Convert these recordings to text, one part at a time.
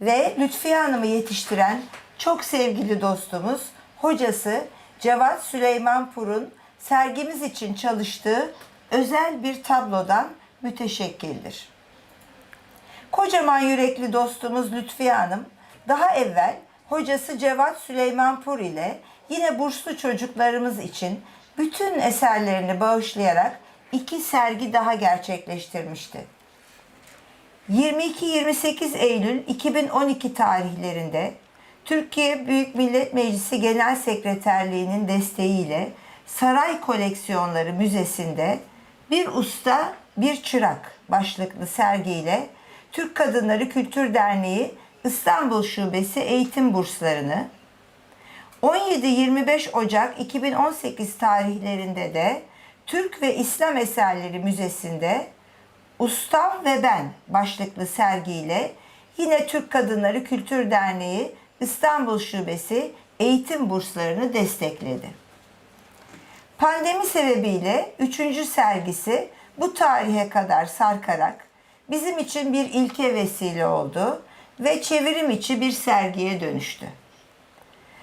ve Lütfiye Hanım'ı yetiştiren çok sevgili dostumuz, hocası Cevat Süleymanpur'un sergimiz için çalıştığı özel bir tablodan müteşekkildir. Kocaman yürekli dostumuz Lütfiye Hanım daha evvel hocası Cevat Süleymanpur ile yine burslu çocuklarımız için bütün eserlerini bağışlayarak iki sergi daha gerçekleştirmişti. 22-28 Eylül 2012 tarihlerinde Türkiye Büyük Millet Meclisi Genel Sekreterliği'nin desteğiyle Saray Koleksiyonları Müzesi'nde Bir Usta Bir Çırak başlıklı sergiyle Türk Kadınları Kültür Derneği İstanbul Şubesi eğitim burslarını 17-25 Ocak 2018 tarihlerinde de Türk ve İslam Eserleri Müzesi'nde Ustam ve Ben başlıklı sergiyle yine Türk Kadınları Kültür Derneği İstanbul Şubesi eğitim burslarını destekledi. Pandemi sebebiyle üçüncü sergisi bu tarihe kadar sarkarak bizim için bir ilke vesile oldu ve çevirim içi bir sergiye dönüştü.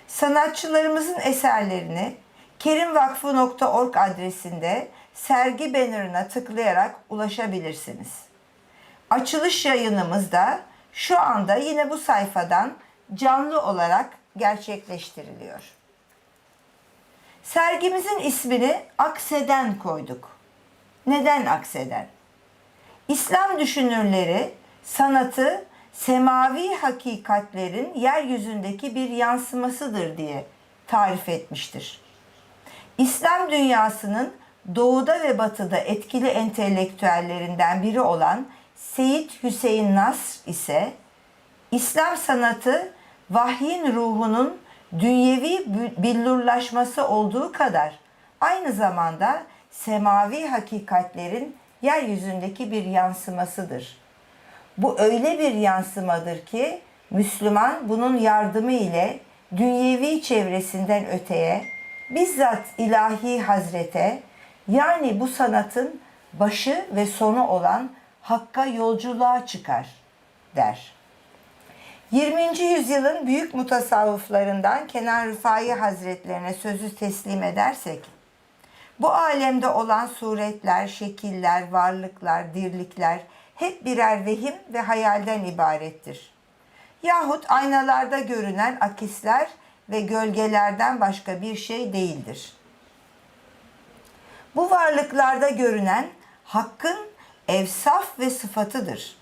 Sanatçılarımızın eserlerini kerimvakfı.org adresinde sergi bannerına tıklayarak ulaşabilirsiniz. Açılış yayınımız da şu anda yine bu sayfadan canlı olarak gerçekleştiriliyor. Sergimizin ismini Akseden koyduk. Neden Akseden? İslam düşünürleri sanatı semavi hakikatlerin yeryüzündeki bir yansımasıdır diye tarif etmiştir. İslam dünyasının doğuda ve batıda etkili entelektüellerinden biri olan Seyit Hüseyin Nasr ise İslam sanatı vahyin ruhunun dünyevi billurlaşması olduğu kadar aynı zamanda semavi hakikatlerin yeryüzündeki bir yansımasıdır. Bu öyle bir yansımadır ki Müslüman bunun yardımı ile dünyevi çevresinden öteye bizzat ilahi hazrete yani bu sanatın başı ve sonu olan Hakk'a yolculuğa çıkar der. 20. yüzyılın büyük mutasavvıflarından Kenan Rıfai Hazretlerine sözü teslim edersek, bu alemde olan suretler, şekiller, varlıklar, dirlikler hep birer vehim ve hayalden ibarettir. Yahut aynalarda görünen akisler ve gölgelerden başka bir şey değildir. Bu varlıklarda görünen hakkın evsaf ve sıfatıdır.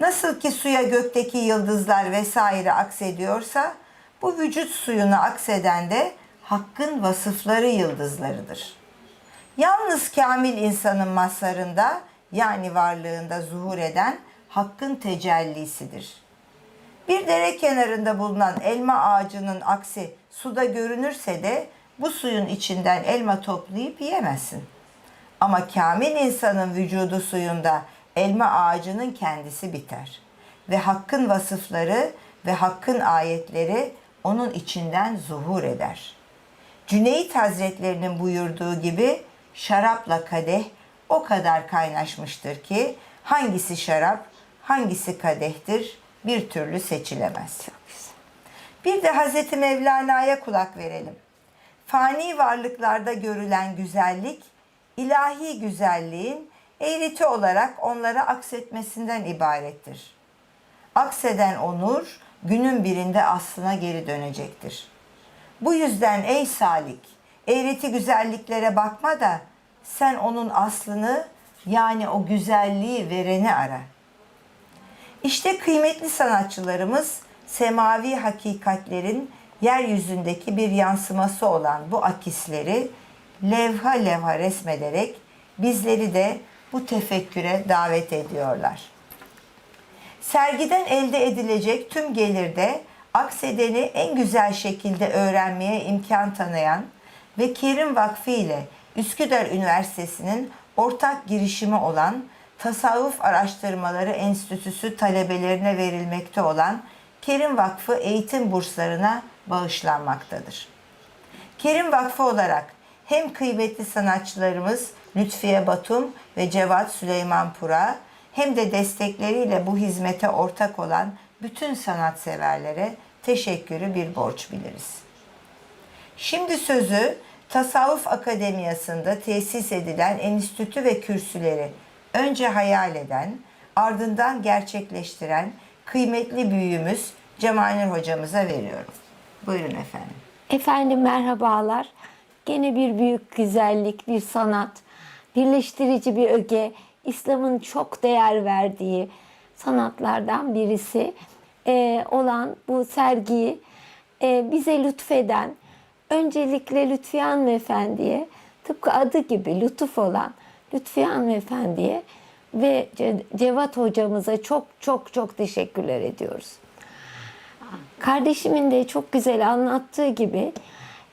Nasıl ki suya gökteki yıldızlar vesaire aksediyorsa, bu vücut suyuna akseden de hakkın vasıfları yıldızlarıdır. Yalnız kamil insanın mazharında yani varlığında zuhur eden hakkın tecellisidir. Bir dere kenarında bulunan elma ağacının aksi suda görünürse de bu suyun içinden elma toplayıp yiyemezsin. Ama kamil insanın vücudu suyunda elma ağacının kendisi biter. Ve hakkın vasıfları ve hakkın ayetleri onun içinden zuhur eder. Cüneyt Hazretlerinin buyurduğu gibi şarapla kadeh o kadar kaynaşmıştır ki hangisi şarap, hangisi kadehtir bir türlü seçilemez. Bir de Hazreti Mevlana'ya kulak verelim. Fani varlıklarda görülen güzellik, ilahi güzelliğin eğriti olarak onlara aksetmesinden ibarettir. Akseden onur günün birinde aslına geri dönecektir. Bu yüzden ey salik, eğriti güzelliklere bakma da sen onun aslını yani o güzelliği vereni ara. İşte kıymetli sanatçılarımız semavi hakikatlerin yeryüzündeki bir yansıması olan bu akisleri levha levha resmederek bizleri de bu tefekküre davet ediyorlar. Sergiden elde edilecek tüm gelirde aksedeni en güzel şekilde öğrenmeye imkan tanıyan ve Kerim Vakfı ile Üsküdar Üniversitesi'nin ortak girişimi olan Tasavvuf Araştırmaları Enstitüsü talebelerine verilmekte olan Kerim Vakfı eğitim burslarına bağışlanmaktadır. Kerim Vakfı olarak hem kıymetli sanatçılarımız Lütfiye Batum ve Cevat Süleymanpur'a hem de destekleriyle bu hizmete ortak olan bütün sanatseverlere teşekkürü bir borç biliriz. Şimdi sözü Tasavvuf Akademiyası'nda tesis edilen enstitü ve kürsüleri önce hayal eden, ardından gerçekleştiren kıymetli büyüğümüz Cemalnur hocamıza veriyorum. Buyurun efendim. Efendim merhabalar. Gene bir büyük güzellik, bir sanat, birleştirici bir öge, İslam'ın çok değer verdiği sanatlardan birisi e, olan bu sergiyi e, bize lütfeden, öncelikle Lütfiye Hanımefendi'ye, tıpkı adı gibi lütuf olan Lütfiye Hanımefendi'ye ve Ce- Cevat hocamıza çok çok çok teşekkürler ediyoruz. Kardeşimin de çok güzel anlattığı gibi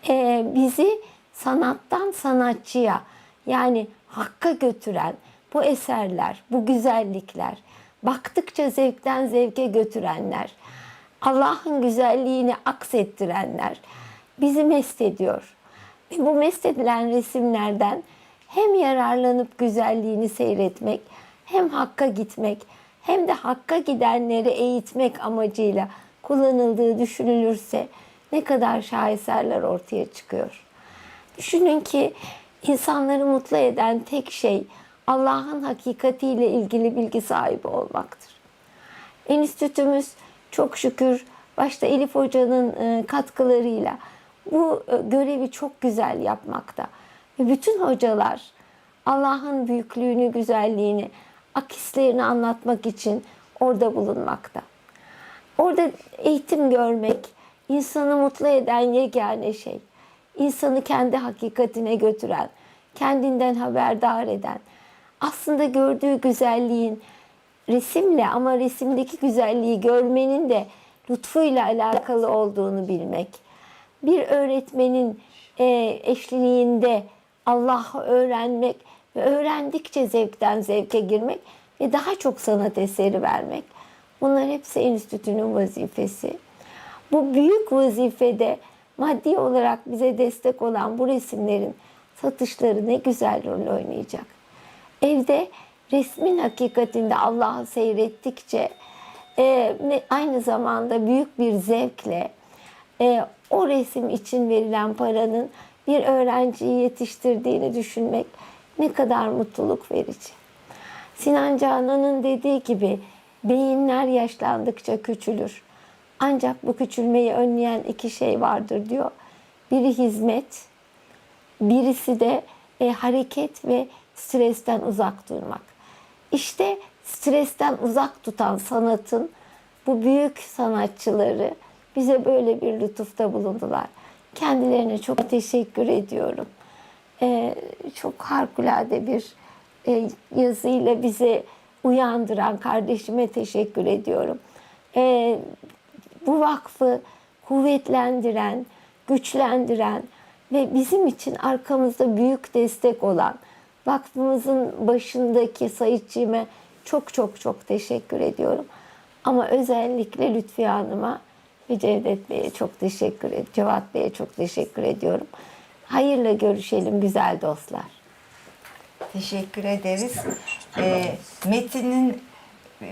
e, bizi sanattan sanatçıya yani hakka götüren bu eserler, bu güzellikler, baktıkça zevkten zevke götürenler, Allah'ın güzelliğini aksettirenler bizi mest ediyor. Ve bu mest edilen resimlerden hem yararlanıp güzelliğini seyretmek, hem hakka gitmek, hem de hakka gidenleri eğitmek amacıyla kullanıldığı düşünülürse ne kadar şaheserler ortaya çıkıyor. Düşünün ki insanları mutlu eden tek şey Allah'ın hakikatiyle ilgili bilgi sahibi olmaktır. Enstitümüz çok şükür başta Elif Hoca'nın e, katkılarıyla bu e, görevi çok güzel yapmakta. Ve bütün hocalar Allah'ın büyüklüğünü, güzelliğini, akislerini anlatmak için orada bulunmakta. Orada eğitim görmek, insanı mutlu eden yegane şey. İnsanı kendi hakikatine götüren, kendinden haberdar eden, aslında gördüğü güzelliğin resimle ama resimdeki güzelliği görmenin de lütfuyla alakalı olduğunu bilmek. Bir öğretmenin e, eşliğinde Allah'ı öğrenmek ve öğrendikçe zevkten zevke girmek ve daha çok sanat eseri vermek. Bunlar hepsi enstitünün vazifesi. Bu büyük vazifede maddi olarak bize destek olan bu resimlerin satışları ne güzel rol oynayacak. Evde resmin hakikatinde Allah'ı seyrettikçe e, aynı zamanda büyük bir zevkle e, o resim için verilen paranın bir öğrenciyi yetiştirdiğini düşünmek ne kadar mutluluk verici. Sinan Canan'ın dediği gibi beyinler yaşlandıkça küçülür. Ancak bu küçülmeyi önleyen iki şey vardır diyor. Biri hizmet, birisi de e, hareket ve stresten uzak durmak. İşte stresten uzak tutan sanatın bu büyük sanatçıları bize böyle bir lütufta bulundular. Kendilerine çok teşekkür ediyorum. Ee, çok harikulade bir e, yazıyla bizi uyandıran kardeşime teşekkür ediyorum. Ee, bu vakfı kuvvetlendiren, güçlendiren ve bizim için arkamızda büyük destek olan vakfımızın başındaki Sayitçiğime çok çok çok teşekkür ediyorum. Ama özellikle Lütfiye Hanım'a ve Cevdet Bey'e çok teşekkür ediyorum. Cevat Bey'e çok teşekkür ediyorum. Hayırla görüşelim güzel dostlar. Teşekkür ederiz. Ee, Metin'in e,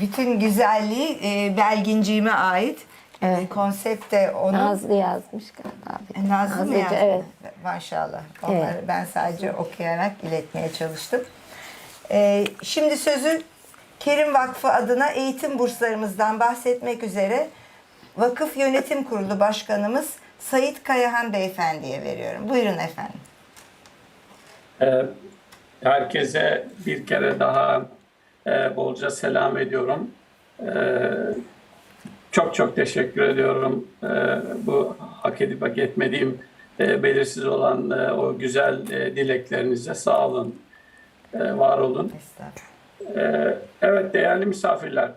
bütün güzelliği e, Belginciğime ait. Evet. Konsept de onun. Nazlı yazmış galiba. E, Nazlı mı Nazlıcı, yazdı? Evet. Maşallah. Onları Evet. ben sadece okuyarak iletmeye çalıştım. Ee, şimdi sözü Kerim Vakfı adına eğitim burslarımızdan bahsetmek üzere Vakıf Yönetim Kurulu Başkanımız Sayit Kayahan Beyefendi'ye veriyorum. Buyurun efendim. Ee, Herkese bir kere daha e, bolca selam ediyorum. Ee, Çok çok teşekkür ediyorum Ee, bu hak edip hak etmediğim e, belirsiz olan e, o güzel e, dileklerinize sağ olun, e, var olun. Ee, Evet değerli misafirler,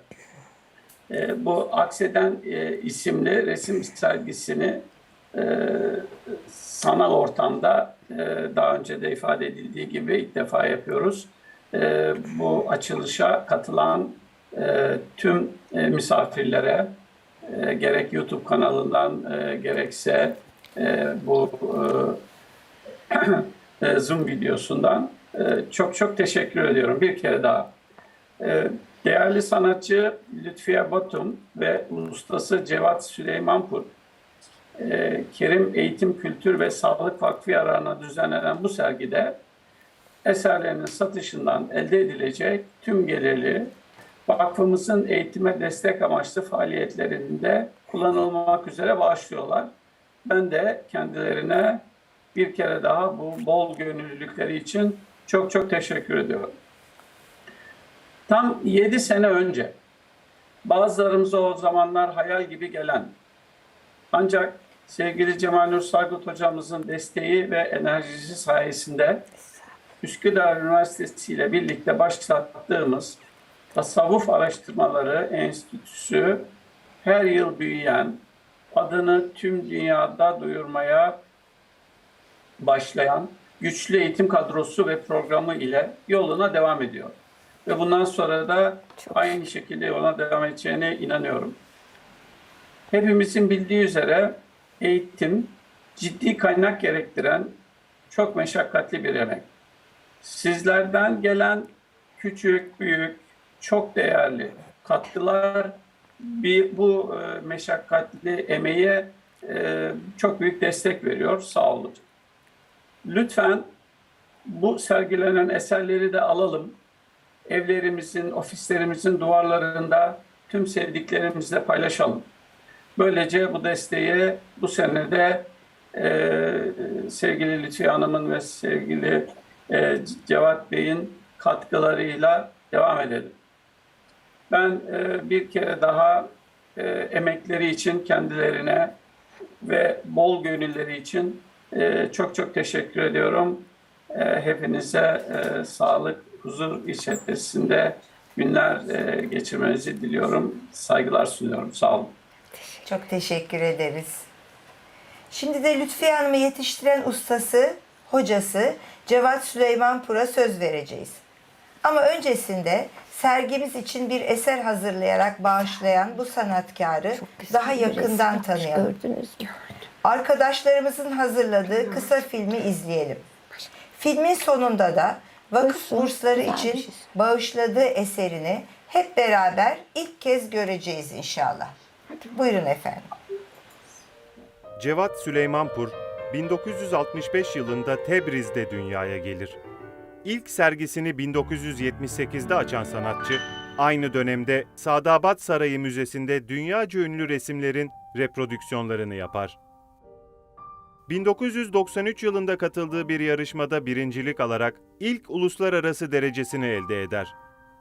e, bu Akseden e, isimli resim sergisini e, sanal ortamda e, daha önce de ifade edildiği gibi ilk defa yapıyoruz. E, Bu açılışa katılan e, tüm e, misafirlere gerek YouTube kanalından gerekse bu Zoom videosundan çok çok teşekkür ediyorum bir kere daha. Değerli sanatçı Lütfiye Batum ve ustası Cevat Süleymanpur, e, Kerim Eğitim Kültür ve Sağlık Vakfı yararına düzenlenen bu sergide eserlerinin satışından elde edilecek tüm geliri vakfımızın eğitime destek amaçlı faaliyetlerinde kullanılmak üzere bağışlıyorlar. Ben de kendilerine bir kere daha bu bol gönüllülükleri için çok çok teşekkür ediyorum. Tam 7 sene önce bazılarımıza o zamanlar hayal gibi gelen ancak sevgili Cemal Nur Sargut hocamızın desteği ve enerjisi sayesinde Üsküdar Üniversitesi ile birlikte başlattığımız Tasavvuf Araştırmaları Enstitüsü her yıl büyüyen, adını tüm dünyada duyurmaya başlayan güçlü eğitim kadrosu ve programı ile yoluna devam ediyor. Ve bundan sonra da aynı şekilde yoluna devam edeceğine inanıyorum. Hepimizin bildiği üzere eğitim ciddi kaynak gerektiren çok meşakkatli bir emek. Sizlerden gelen küçük, büyük, çok değerli katkılar bir bu e, meşakkatli emeğe e, çok büyük destek veriyor. Sağ olun. Lütfen bu sergilenen eserleri de alalım. Evlerimizin, ofislerimizin duvarlarında tüm sevdiklerimizle paylaşalım. Böylece bu desteği bu senede e, sevgili Lütfiye Hanım'ın ve sevgili e, Cevat Bey'in katkılarıyla devam edelim. Ben e, bir kere daha e, emekleri için kendilerine ve bol gönülleri için e, çok çok teşekkür ediyorum. E, hepinize e, sağlık, huzur içerisinde günler e, geçirmenizi diliyorum. Saygılar sunuyorum. Sağ olun. Çok teşekkür ederiz. Şimdi de Lütfiye Hanım'ı yetiştiren ustası, hocası Cevat Süleymanpur'a söz vereceğiz. Ama öncesinde sergimiz için bir eser hazırlayarak bağışlayan bu sanatkarı daha yakından tanıyalım. Gördünüz mü? Arkadaşlarımızın hazırladığı kısa filmi izleyelim. Filmin sonunda da vakıf bursları için şey. bağışladığı eserini hep beraber ilk kez göreceğiz inşallah. Buyurun efendim. Cevat Süleymanpur 1965 yılında Tebriz'de dünyaya gelir. İlk sergisini 1978'de açan sanatçı, aynı dönemde Sadabat Sarayı Müzesi'nde dünyaca ünlü resimlerin reprodüksiyonlarını yapar. 1993 yılında katıldığı bir yarışmada birincilik alarak ilk uluslararası derecesini elde eder.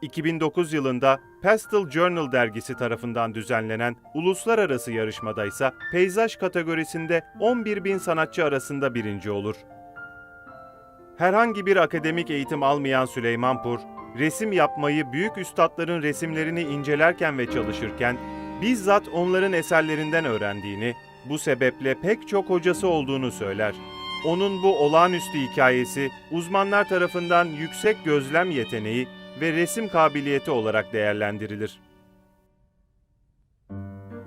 2009 yılında Pastel Journal dergisi tarafından düzenlenen uluslararası yarışmada ise peyzaj kategorisinde 11 bin sanatçı arasında birinci olur. Herhangi bir akademik eğitim almayan Süleymanpur, resim yapmayı büyük üstadların resimlerini incelerken ve çalışırken bizzat onların eserlerinden öğrendiğini, bu sebeple pek çok hocası olduğunu söyler. Onun bu olağanüstü hikayesi uzmanlar tarafından yüksek gözlem yeteneği ve resim kabiliyeti olarak değerlendirilir.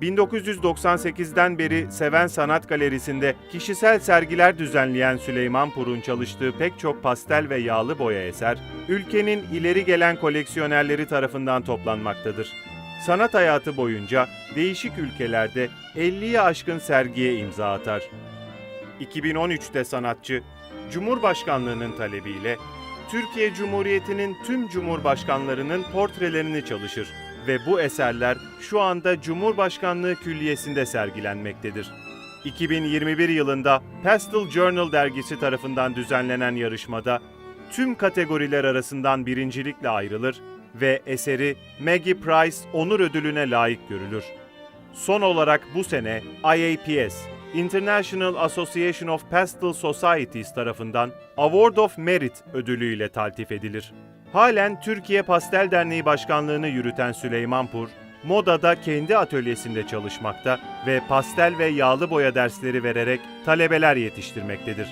1998'den beri Seven Sanat Galerisi'nde kişisel sergiler düzenleyen Süleyman Pur'un çalıştığı pek çok pastel ve yağlı boya eser, ülkenin ileri gelen koleksiyonerleri tarafından toplanmaktadır. Sanat hayatı boyunca değişik ülkelerde 50'ye aşkın sergiye imza atar. 2013'te sanatçı, Cumhurbaşkanlığının talebiyle Türkiye Cumhuriyeti'nin tüm cumhurbaşkanlarının portrelerini çalışır ve bu eserler şu anda Cumhurbaşkanlığı Külliyesi'nde sergilenmektedir. 2021 yılında Pastel Journal dergisi tarafından düzenlenen yarışmada tüm kategoriler arasından birincilikle ayrılır ve eseri Maggie Price Onur Ödülü'ne layık görülür. Son olarak bu sene IAPS, International Association of Pastel Societies tarafından Award of Merit ödülüyle taltif edilir. Halen Türkiye Pastel Derneği Başkanlığını yürüten Süleymanpur, modada kendi atölyesinde çalışmakta ve pastel ve yağlı boya dersleri vererek talebeler yetiştirmektedir.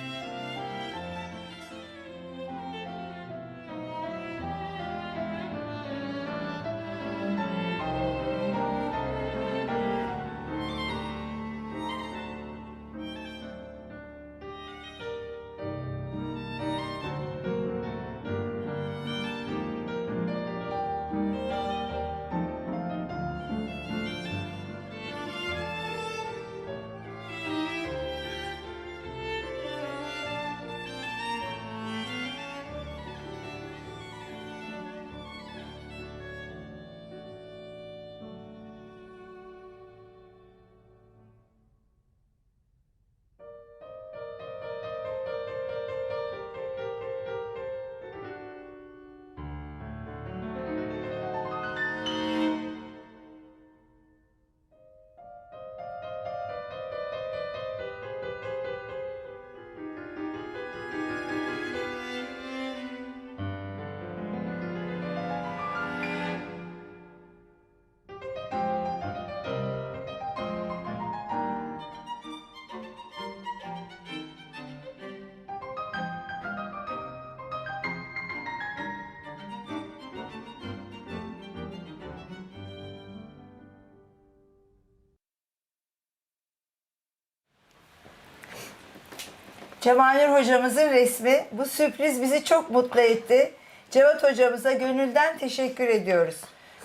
Cemalnur hocamızın resmi. Bu sürpriz bizi çok mutlu etti. Cevat hocamıza gönülden teşekkür ediyoruz.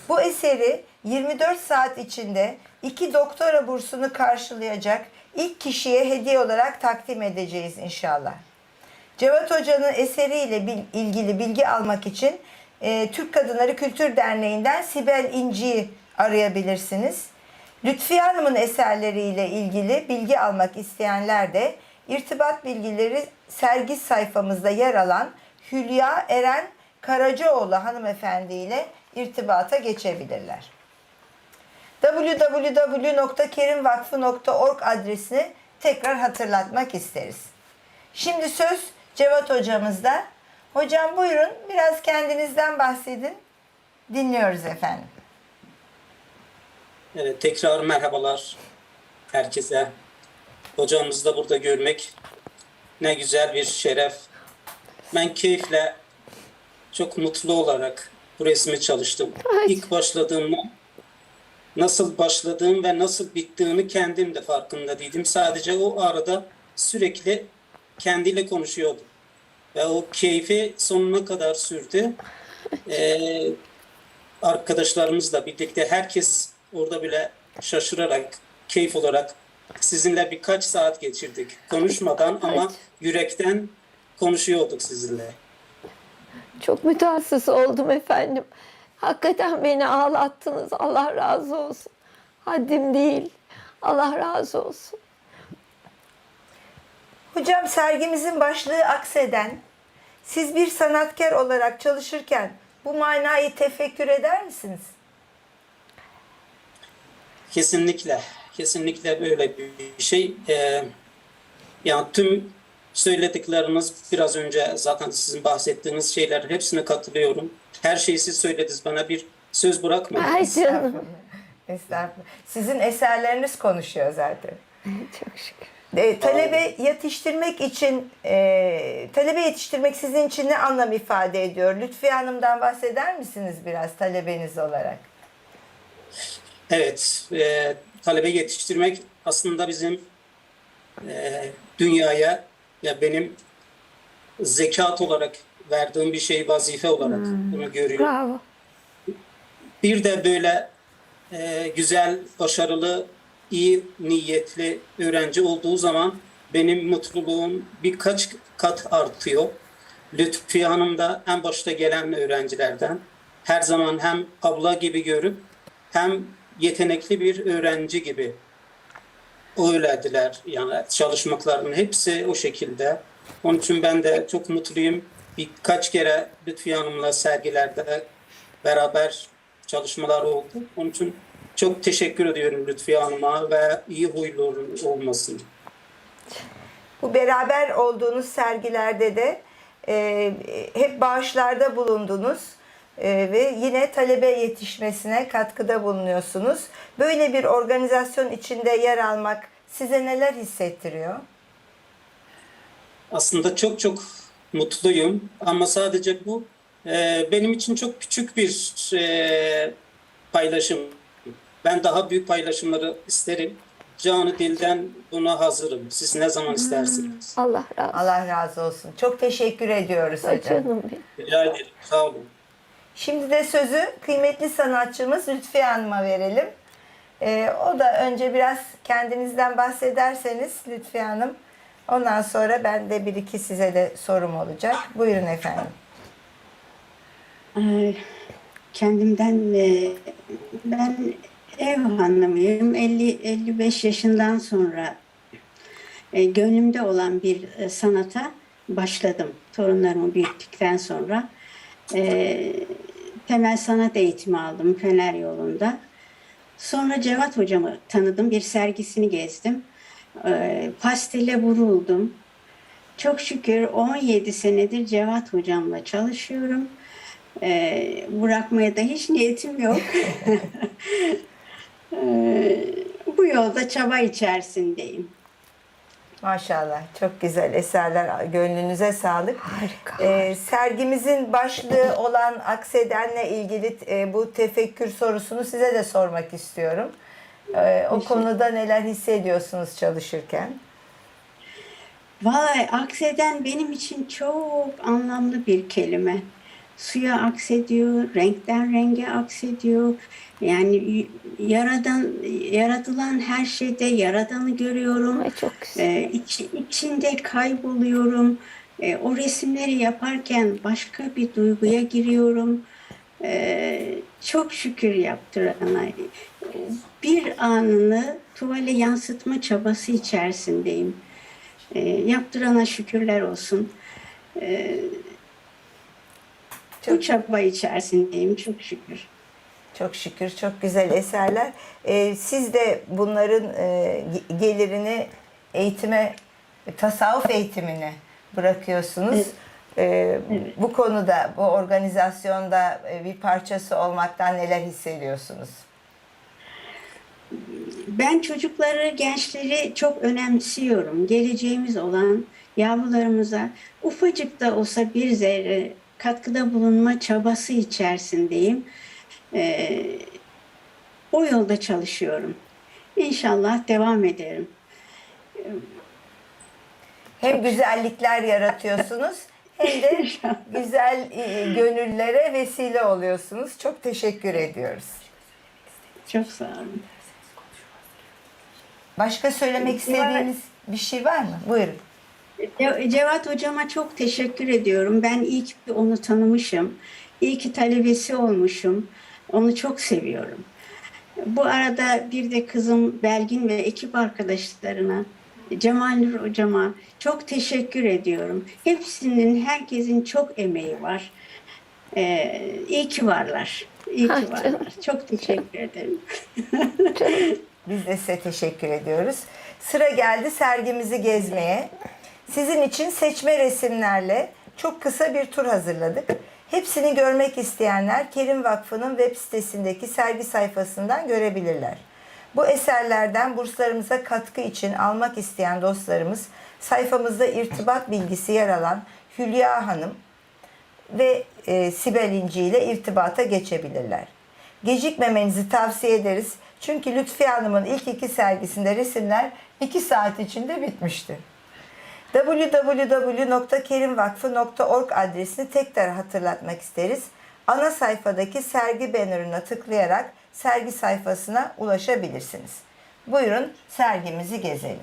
Bu eseri 24 saat içinde iki doktora bursunu karşılayacak ilk kişiye hediye olarak takdim edeceğiz inşallah. Cevat Hoca'nın eseriyle ilgili bilgi almak için e, Türk Kadınları Kültür Derneği'nden Sibel İnci'yi arayabilirsiniz. Lütfiye Hanım'ın eserleriyle ilgili bilgi almak isteyenler de irtibat bilgileri sergi sayfamızda yer alan Hülya Eren Karacaoğlu hanımefendi ile irtibata geçebilirler www.kerimvakfı.org adresini tekrar hatırlatmak isteriz. Şimdi söz Cevat hocamızda. Hocam buyurun biraz kendinizden bahsedin. Dinliyoruz efendim. Evet, tekrar merhabalar herkese. Hocamızı da burada görmek ne güzel bir şeref. Ben keyifle, çok mutlu olarak bu resmi çalıştım. İlk başladığımda nasıl başladığım ve nasıl bittiğini kendim de farkında değildim. Sadece o arada sürekli kendiyle konuşuyordum. Ve o keyfi sonuna kadar sürdü. Ee, arkadaşlarımızla birlikte herkes orada bile şaşırarak, keyif olarak sizinle birkaç saat geçirdik. Konuşmadan ama yürekten konuşuyorduk sizinle. Çok mütehassıs oldum efendim. Hakikaten beni ağlattınız. Allah razı olsun. Haddim değil. Allah razı olsun. Hocam sergimizin başlığı akseden. Siz bir sanatkar olarak çalışırken bu manayı tefekkür eder misiniz? Kesinlikle, kesinlikle böyle bir şey. Ee, yani tüm söyledikleriniz biraz önce zaten sizin bahsettiğiniz şeyler hepsine katılıyorum. Her şeyi siz söylediniz bana bir söz bırakmadınız. Ay canım. Estağfurullah. Sizin eserleriniz konuşuyor zaten. Çok şükür. E, talebe yetiştirmek için, e, talebe yetiştirmek sizin için ne anlam ifade ediyor? Lütfiye Hanım'dan bahseder misiniz biraz talebeniz olarak? Evet, e, talebe yetiştirmek aslında bizim e, dünyaya ya benim zekat olarak verdiğim bir şey vazife olarak bunu görüyorum. Bravo. Bir de böyle e, güzel, başarılı, iyi niyetli öğrenci olduğu zaman benim mutluluğum birkaç kat artıyor. Lütfiye Hanım da en başta gelen öğrencilerden. Her zaman hem abla gibi görüp hem yetenekli bir öğrenci gibi öylediler. Yani çalışmaklarının hepsi o şekilde. Onun için ben de çok mutluyum. Birkaç kere Lütfiye Hanım'la sergilerde beraber çalışmalar oldu. Onun için çok teşekkür ediyorum Lütfiye Hanım'a ve iyi huylu olmasın. Bu beraber olduğunuz sergilerde de e, hep bağışlarda bulundunuz ve yine talebe yetişmesine katkıda bulunuyorsunuz. Böyle bir organizasyon içinde yer almak size neler hissettiriyor? Aslında çok çok mutluyum ama sadece bu e, benim için çok küçük bir e, paylaşım. Ben daha büyük paylaşımları isterim. Canı dilden buna hazırım. Siz ne zaman istersiniz? Allah razı olsun. Allah razı olsun. Çok teşekkür ediyoruz hocam. Rica ederim. Sağ olun. Şimdi de sözü kıymetli sanatçımız Lütfiye Hanım'a verelim. Ee, o da önce biraz kendinizden bahsederseniz Lütfiye Hanım. Ondan sonra ben de bir iki size de sorum olacak. Buyurun efendim. Ee, Kendimden e, ben ev hanımıyım. 50 55 yaşından sonra e, gönlümde olan bir e, sanata başladım. Torunlarımı büyüttükten sonra e, temel sanat eğitimi aldım Fener yolunda. Sonra Cevat hocamı tanıdım. Bir sergisini gezdim. E, pastele vuruldum. Çok şükür 17 senedir Cevat hocamla çalışıyorum. Ee, bırakmaya da hiç niyetim yok. Ee, bu yolda çaba içerisindeyim. Maşallah çok güzel eserler. Gönlünüze sağlık. Harika. Ee, sergimizin başlığı olan aksedenle ilgili e, bu tefekkür sorusunu size de sormak istiyorum. Ee, o konuda neler hissediyorsunuz çalışırken? Vay akseden benim için çok anlamlı bir kelime. Suya aksediyor, renkten renge aksediyor. Yani yaradan yaratılan her şeyde yaradanı görüyorum. Ay çok güzel. Ee, iç- içinde kayboluyorum. Ee, o resimleri yaparken başka bir duyguya giriyorum. Ee, çok şükür yaptırana. Bir anını tuvale yansıtma çabası içerisindeyim. Ee, yaptırana şükürler olsun. Ee, bu Çok- çaba içerisindeyim çok şükür. Çok şükür çok güzel eserler. Ee, siz de bunların e, ge- gelirini eğitime, tasavvuf eğitimine bırakıyorsunuz. Ee, Bu konuda, bu organizasyonda e, bir parçası olmaktan neler hissediyorsunuz? Ben çocukları, gençleri çok önemsiyorum. Geleceğimiz olan yavrularımıza ufacık da olsa bir zerre katkıda bulunma çabası içerisindeyim. Ee, o yolda çalışıyorum. İnşallah devam ederim. Hem güzellikler yaratıyorsunuz hem de güzel e, gönüllere vesile oluyorsunuz. Çok teşekkür ediyoruz. Çok sağ olun. Başka söylemek istediğiniz bir şey var mı? Buyurun. Ce- Cevat hocama çok teşekkür ediyorum. Ben iyi ki onu tanımışım. İyi ki talebesi olmuşum. Onu çok seviyorum. Bu arada bir de kızım Belgin ve ekip arkadaşlarına, Cemal Nur hocama çok teşekkür ediyorum. Hepsinin, herkesin çok emeği var. Ee, iyi ki varlar. İyi ki varlar. Çok teşekkür ederim. Biz de size teşekkür ediyoruz. Sıra geldi sergimizi gezmeye. Sizin için seçme resimlerle çok kısa bir tur hazırladık. Hepsini görmek isteyenler Kerim Vakfı'nın web sitesindeki sergi sayfasından görebilirler. Bu eserlerden burslarımıza katkı için almak isteyen dostlarımız sayfamızda irtibat bilgisi yer alan Hülya Hanım ve e, Sibel İnci ile irtibata geçebilirler. Gecikmemenizi tavsiye ederiz. Çünkü Lütfiye Hanım'ın ilk iki sergisinde resimler 2 saat içinde bitmişti. www.kerimvakfı.org adresini tekrar hatırlatmak isteriz. Ana sayfadaki sergi bannerına tıklayarak sergi sayfasına ulaşabilirsiniz. Buyurun sergimizi gezelim.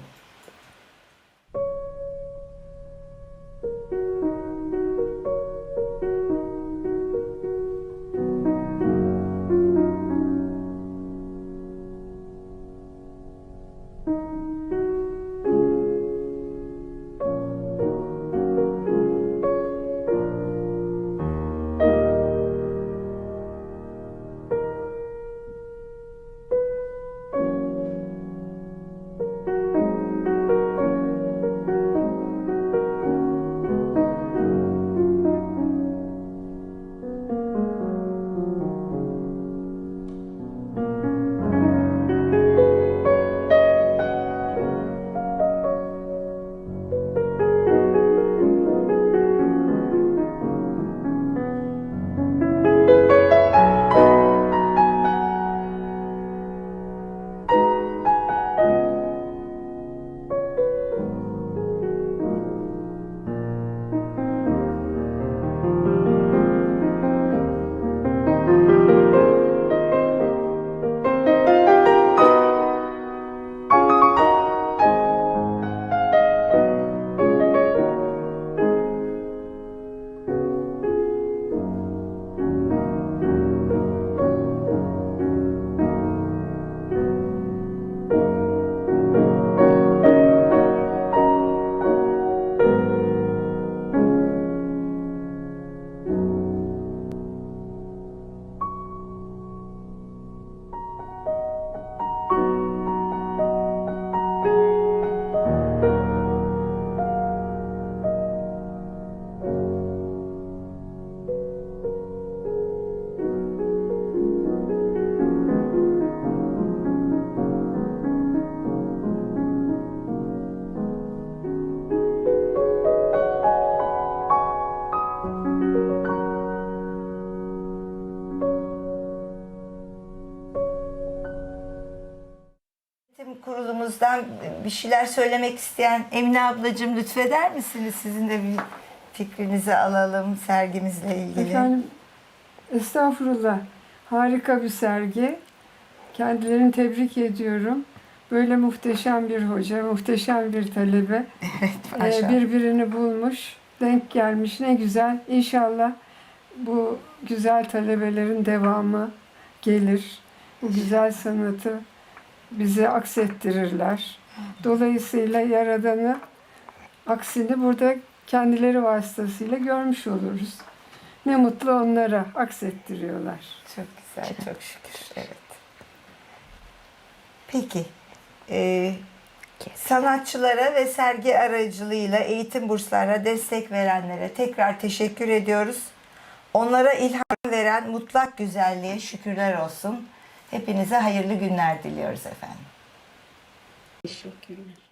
Grubunuzdan bir şeyler söylemek isteyen Emine ablacığım lütfeder misiniz? Sizin de bir fikrinizi alalım sergimizle ilgili. Efendim, estağfurullah. Harika bir sergi. Kendilerini tebrik ediyorum. Böyle muhteşem bir hoca, muhteşem bir talebe. Ee, Maşallah. birbirini bulmuş, denk gelmiş. Ne güzel. İnşallah bu güzel talebelerin devamı gelir. Bu güzel sanatı bize aksettirirler. Dolayısıyla Yaradan'ı aksini burada kendileri vasıtasıyla görmüş oluruz. Ne mutlu onlara aksettiriyorlar. Çok güzel, çok şükür. Evet. Peki, e, sanatçılara ve sergi aracılığıyla eğitim burslarına destek verenlere tekrar teşekkür ediyoruz. Onlara ilham veren mutlak güzelliğe şükürler olsun. Hepinize hayırlı günler diliyoruz efendim. Teşekkürler.